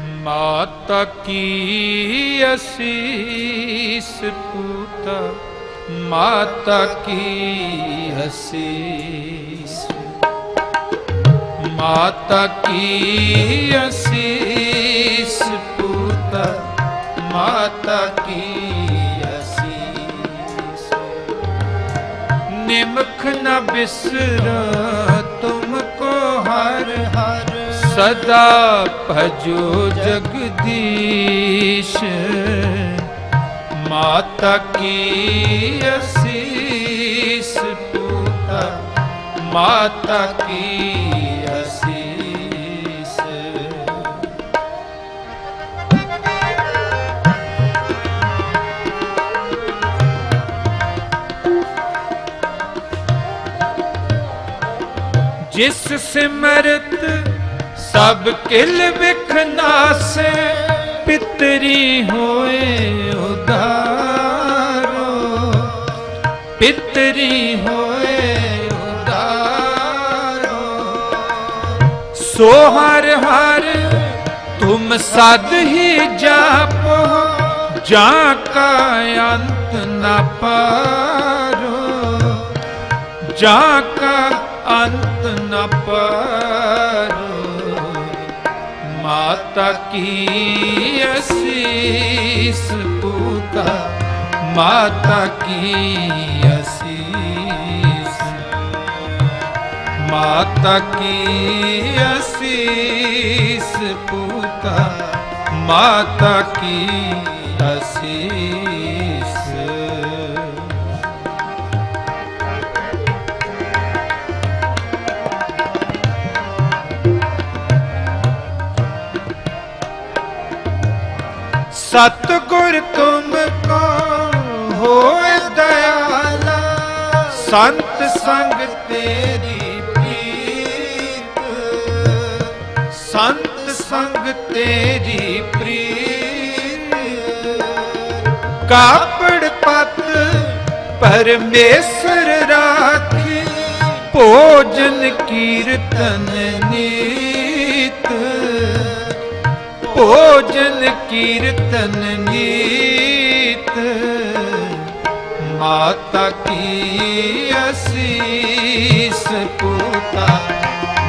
ਮਾਤਾ ਕੀ ਅਸੀਸ ਪੂਤਾ, ਮਾਤਾ ਕੀ ਅਸੀਸ? ਮਾਤਾ ਕੀ ਅਸੀਸ ਪੂਤਾ, ਮਾਤਾ ਕੀ ਅਸੀਸ? ਨਿਮਖ ਨ ਬਿਸਰ ਸਦਾ ਭਜੋ ਜਗਦੀਸ਼। ਮਾਤਾ ਕੀ ਅਸੀਸ ਪੂਤਾ ਮਾਤਾ ਕੀ ਅਸੀਸ। ਜਿਸ ਸਿਮਰਤ ਸਭ ਕਿਲ ਵਿਖ ਨਾਸੇ, ਪਿਤਰੀ ਹੋਏ ਉਧਾਰੋ ਪਿਤਰੀ ਹੋਏ ਉਧਾਰੋ ਸੋ ਹਰ ਹਰ ਤੁਮ ਸਦ ਹੀ ਜਾਪੋ, ਜਾਂ ਕਾ ਅੰਤ ਨਾ ਪਾਰੋ। ਜਾਂ ਕਾ ਅੰਤ ਨਾ ਪਾਰੋ। ਮਾਤਾ ਕੀ ਅਸੀਸ ਪੂਤਾ? ਮਾਤਾ ਕੀ ਅਸੀਸ? ਮਾਤਾ ਕੀ ਅਸੀਸ ਪੂਤਾ? ਮਾਤਾ ਕੀ ਅਸੀਸ? ਸਤਗੁਰ ਤੁਮ ਕੋ ਹੋਏ ਦਇਆਲਾ, ਸੰਤ ਸੰਗ ਤੇਰੀ ਪ੍ਰੀਤ। ਸੰਤ ਸੰਗ ਤੇਰੀ ਪ੍ਰੀਤ। ਕਾਪੜ ਪਤ ਪਰਮੇਸ਼ਰ ਰਾਖੀ, ਭੋਜਨ ਕੀਰਤਨ ਨੀਤ। ਭੋਜਨ ਕੀਰਤਨ ਨੀਤ ਮਾਤਾ ਕੀ ਅਸੀਸ ਪੂਤਾ,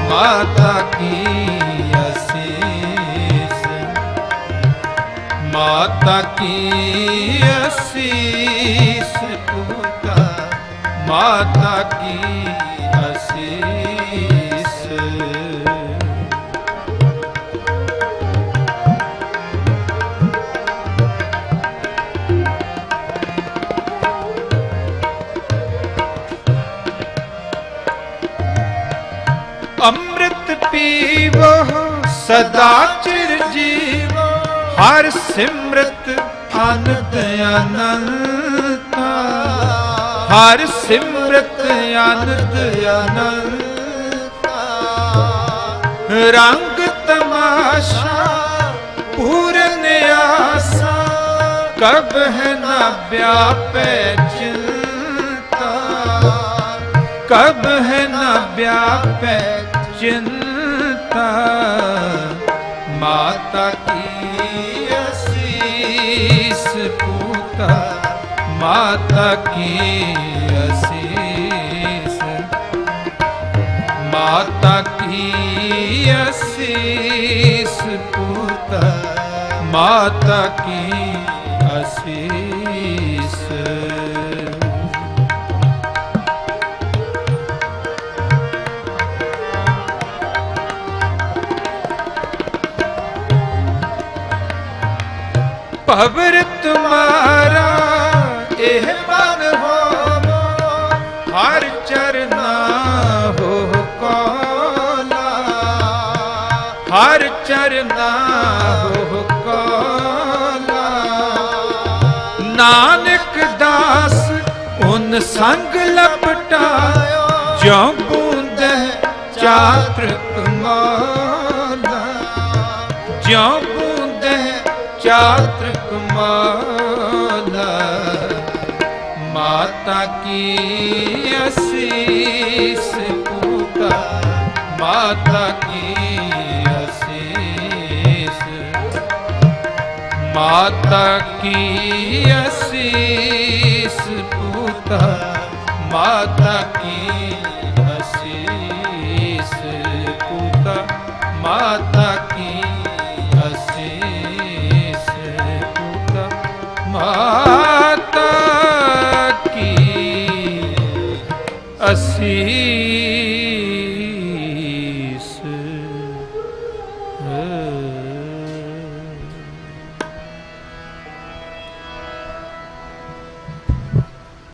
ਮਾਤਾ ਕੀ ਅਸੀਸ। ਮਾਤਾ ਕੀ ਅਸੀਸ ਪੂਤਾ, ਮਾਤਾ ਕੀ ਅੰਮ੍ਰਿਤ ਪੀਵੋ, ਸਦਾ ਚਿਰ ਜੀਵੋ। ਹਰ ਸਿਮਰਤ ਆਨੰਦ ਅਨੰਤਾ। ਹਰ ਸਿਮਰਤ ਆਨੰਦ ਅਨੰਤਾ। ਰੰਗ ਤਮਾਸ਼ਾ, ਪੂਰਨ ਆਸਾ। ਕਬ ਹੈ ਨਾ ਵਿਆਪੈ ਚਿੰਤਾ। ਕਬ ਹੈ ਨਾ ਵਿਆਪੈ ਚਿੰਤਾ ਮਾਤਾ ਕੀ ਅਸੀਸ ਪੂਤਾ ਮਾਤਾ ਕੀ ਅਸੀਸ ਮਾਤਾ ਕੀ ਅਸੀਸ ਪੂਤਾ ਮਾਤਾ ਕੀ ਅਸੀਸ ਭਵਰ ਤੁਮਾਰਾ, ਇਹ ਮਨ ਹੋਵੋ, ਹਰ ਚਰਨਾ ਹੋ ਕੋਲਾ। ਹਰ ਚਰਨਾ ਹੋ ਕੋਲਾ। ਨਾਨਕ ਦਾਸ, ਉਨ ਸੰਗ ਲਪਟਾਇਓ, ਜਿਉ ਬੂੰਦ ਚਾਤ੍ਰ ਕਮਾਲਾ ਜਿਉ ਬੂੰਦ ਚਾਤ੍ਰ ਮਾਤਾ ਕੀ ਅਸੀਸ ਪੂਤਾ ਮਾਤਾ ਕੀ ਅਸੀਸ ਮਾਤਾ ਕੀ ਅਸੀਸ ਪੁੱਤਾ ਮਾਤਾ ਕੀ